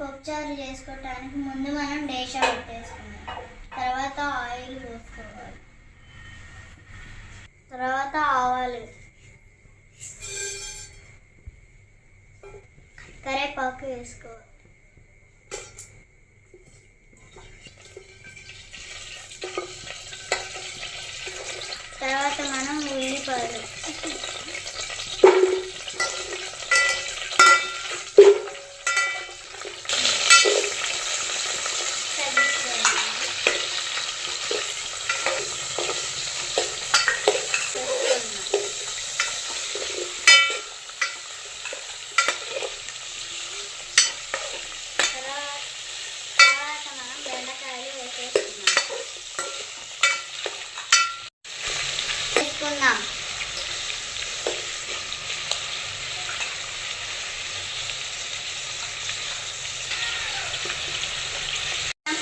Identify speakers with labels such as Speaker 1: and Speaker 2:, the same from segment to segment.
Speaker 1: పప్పుచారు చేసుకోవటానికి ముందు మనం డేషా పెట్టేసుకున్నాం తర్వాత ఆయిల్ పోసుకోవాలి. తర్వాత ఆవాలు. కరేపాకు వేసుకోవాలి. తర్వాత మనం ఉల్లిపాయలు తర్వాత మనం బెండకాయలు వేసేసుకున్నాం వేసుకుందాం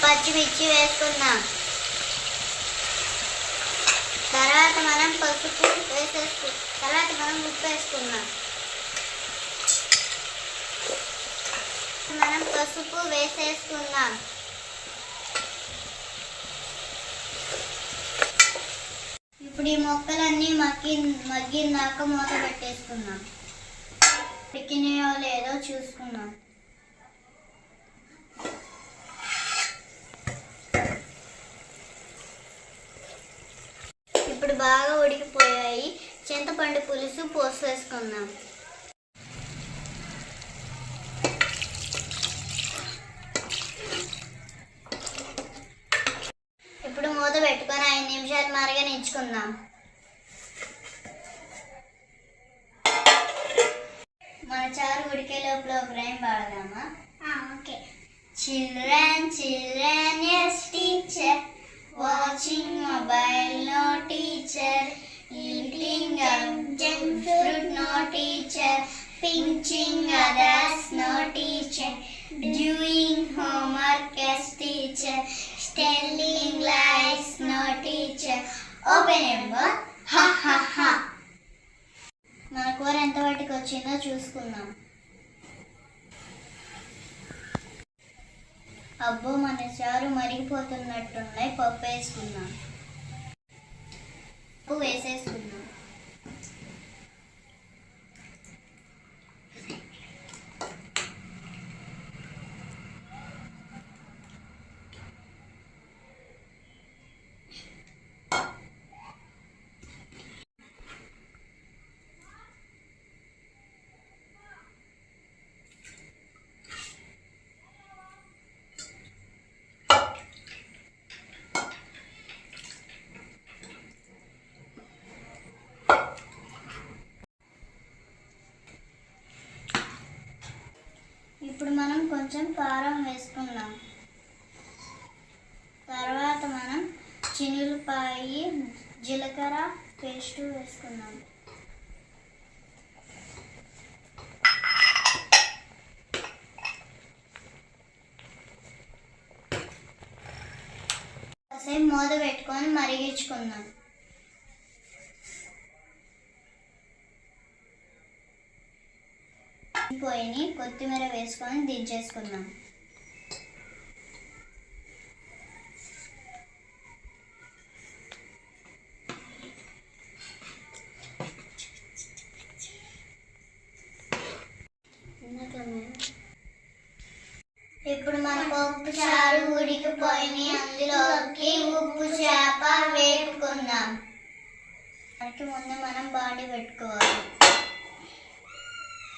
Speaker 1: పచ్చిమిర్చి వేసుకుందాం తర్వాత మనం పసుపు వేసేసుకు తర్వాత మనం ఉప్పు వేసుకుందాం. మనం పసుపు వేసేసుకుందాం. ఇప్పుడు ఈ మొక్కలన్నీ మగ్గి మగ్గిందాక మూత పెట్టేసుకుందాం. పికినాయో లేదో చూసుకుందాం ఇప్పుడు బాగా ఉడికిపోయాయి చింతపండు పులుసు పోసేసుకుందాం. ఇప్పుడు మూత పెట్టుకొని ఐదు నిమిషాలు మరగనించుకుందాం మన చారు ఉడికే లోపల ఒక rhyme పాడదామా okay. Children children yes teacher watching mobile no teacher kingdom. Junk food, no teacher. Pinching others, no teacher. Doing homework yes teacher. telling lies no teacher open your ha ha ha మన కూర ఎంత వాటికి వచ్చిందో చూసుకుందాం అబ్బో మన చారు మరిగిపోతున్నట్టున్నాయి పప్పు వేసుకుందాం పప్పు వేసేసుకుందాం ఇప్పుడు మనం కొంచెం కారం వేసుకుందాం. తర్వాత మనం చినులపాయి జీలకర్ర పేస్ట్ వేసుకుందాం. కాసేపు మూత పెట్టుకొని మరిగించుకుందాం. పోయిని కొత్తిమీర వేసుకొని దించేసుకుందాం. ఇప్పుడు మన పప్పు చారు ఉడికిపోయి అందులోకి ఉప్పు చేప వేపుకుందాం. దానికి ముందు మనం బాడీ పెట్టుకోవాలి.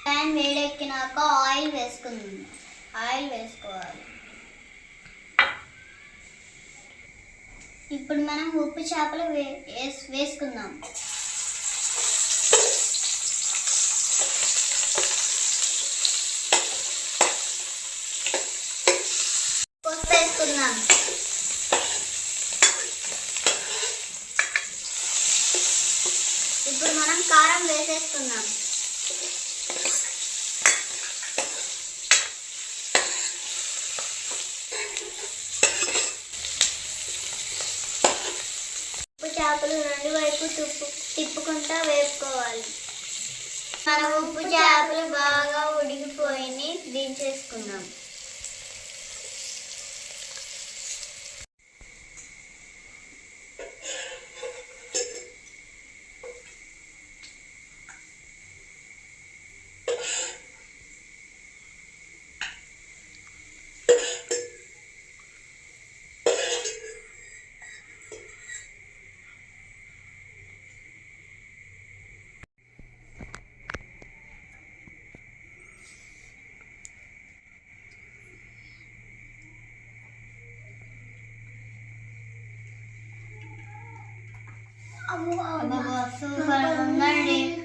Speaker 1: ప్యాన్ వేడెక్కినాక ఆయిల్ వేసుకుందాం. ఆయిల్ వేసుకోవాలి. ఇప్పుడు మనం ఉప్పు చేపలు వే వేసుకుందాం. పసుపు వేసుకుందాం. ఇప్పుడు మనం కారం వేసేసుకుందాం. చేపలు రెండు వైపు తిప్పు తిప్పుకుంటా వేపుకోవాలి మన ఉప్పు చేపలు బాగా ఉడికిపోయి 阿不不，苏格兰的。